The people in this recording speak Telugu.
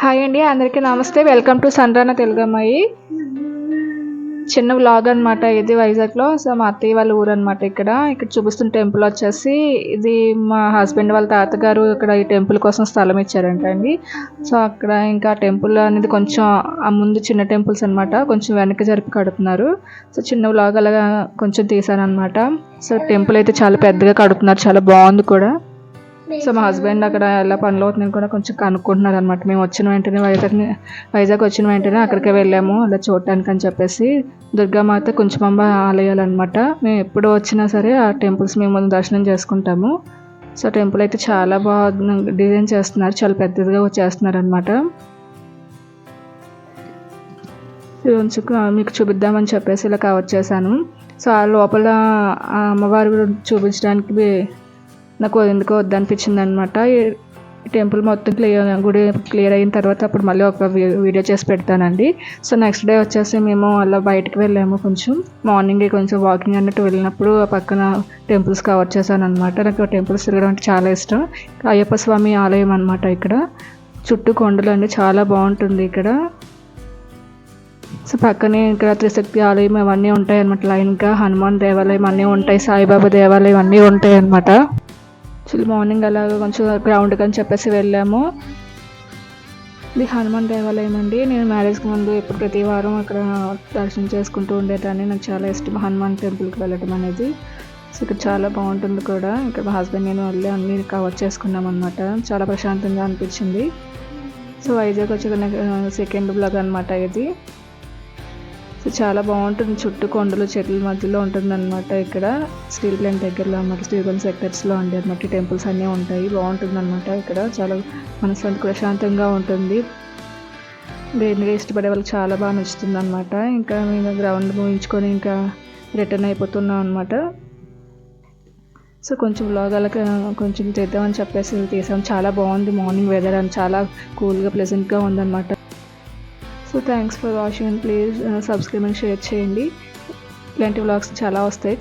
హాయ్ అండి అందరికీ నమస్తే. వెల్కమ్ టు సన్రాన తెలుగమ్మాయి చిన్న వ్లాగ్ అనమాట ఇది వైజాగ్లో. సో మా అత్తయ్య వాళ్ళ ఊరు అనమాట ఇక్కడ. ఇక్కడ చూపిస్తున్న టెంపుల్ వచ్చేసి ఇది మా హస్బెండ్ వాళ్ళ తాతగారు ఇక్కడ ఈ టెంపుల్ కోసం స్థలం ఇచ్చారంట అండి. సో అక్కడ ఇంకా టెంపుల్ అనేది కొంచెం ఆ ముందు చిన్న టెంపుల్స్ అనమాట కొంచెం వెనక్కి జరిపి కడుతున్నారు. సో చిన్న వ్లాగ్ అలాగా కొంచెం తీసాను అనమాట సో టెంపుల్ అయితే చాలా పెద్దగా కడుతున్నారు. చాలా బాగుంది కూడా. సో మా హస్బెండ్ అక్కడ ఎలా పనులు అవుతుందని కూడా కొంచెం కనుక్కుంటున్నారు అనమాట మేము వచ్చిన వెంటనే వైజాగ్ వైజాగ్ వచ్చిన వెంటనే అక్కడికే వెళ్ళాము. అలా చూడటానికి అని చెప్పేసి దుర్గామాత కొంచెమంబ ఆలయాలు అనమాట మేము ఎప్పుడు వచ్చినా సరే ఆ టెంపుల్స్ మేము దర్శనం చేసుకుంటాము. సో టెంపుల్ అయితే చాలా బాగా డిజైన్ చేస్తున్నారు. చాలా పెద్దదిగా చేస్తున్నారు అనమాట మీకు చూపిద్దామని చెప్పేసి ఇలా కవర్ చేశాను. సో ఆ లోపల ఆ అమ్మవారి చూపించడానికి నాకు ఎందుకో వద్దనిపించింది అనమాట టెంపుల్ మొత్తం క్లియర్ గుడి క్లియర్ అయిన తర్వాత అప్పుడు మళ్ళీ ఒక వీడియో చేసి పెడతానండి. సో నెక్స్ట్ డే వచ్చేసి మేము అలా బయటకు వెళ్ళాము కొంచెం. మార్నింగ్ కొంచెం వాకింగ్ అన్నట్టు వెళ్ళినప్పుడు ఆ పక్కన టెంపుల్స్ కవర్ చేశాను అనమాట నాకు టెంపుల్స్ తిరగడం అంటే చాలా ఇష్టం. అయ్యప్ప స్వామి ఆలయం అనమాట ఇక్కడ. చుట్టూ కొండలు అండి చాలా బాగుంటుంది ఇక్కడ. సో పక్కనే ఇక్కడ త్రిశక్తి ఆలయం అవన్నీ ఉంటాయి అనమాట లైన్గా హనుమాన్ దేవాలయం అన్నీ ఉంటాయి సాయిబాబా దేవాలయం అన్నీ ఉంటాయి అనమాట సో మార్నింగ్ అలా కొంచెం గ్రౌండ్కి అని చెప్పేసి వెళ్ళాము. ఇది హనుమాన్ దేవాలయం అండి. నేను మ్యారేజ్కి ముందు ఎప్పుడు ప్రతి వారం అక్కడ దర్శనం చేసుకుంటూ ఉండేదాన్ని. నాకు చాలా ఇష్టం హనుమాన్ టెంపుల్కి వెళ్ళడం అనేది. సో ఇక్కడ చాలా బాగుంటుంది కూడా. ఇక్కడ మా హస్బెండ్ నేను వెళ్ళి అన్ని కవర్ చేసుకున్నాం అనమాట చాలా ప్రశాంతంగా అనిపించింది. సో వైజాగ్ వచ్చి సెకండ్ బ్లాగ్ అనమాట ఇది. చాలా బాగుంటుంది. చుట్టూ కొండలు చెట్ల మధ్యలో ఉంటుందన్నమాట ఇక్కడ. స్టీల్ ప్లాంట్ దగ్గరలో అనమాట స్టీల్ సెక్టర్స్లో ఉండే అనమాట టెంపుల్స్ అన్నీ ఉంటాయి. బాగుంటుంది అనమాట ఇక్కడ. చాలా మనసు ప్రశాంతంగా ఉంటుంది. దేనికి ఇష్టపడే వాళ్ళకి చాలా బాగా నచ్చుతుంది అనమాట ఇంకా మేము గ్రౌండ్ ముగించుకొని ఇంకా రిటర్న్ అయిపోతున్నాం అనమాట సో కొంచెం లోగాలకి కొంచెం చేద్దామని చెప్పేసి తీసాం చాలా బాగుంది మార్నింగ్ వెదర్ అని చాలా కూల్గా ప్లెజెంట్గా ఉందన్నమాట. Thanks for watching and please subscribe and share చేయండి. ఇలాంటి వ్లాగ్స్ చాలా వస్తాయి.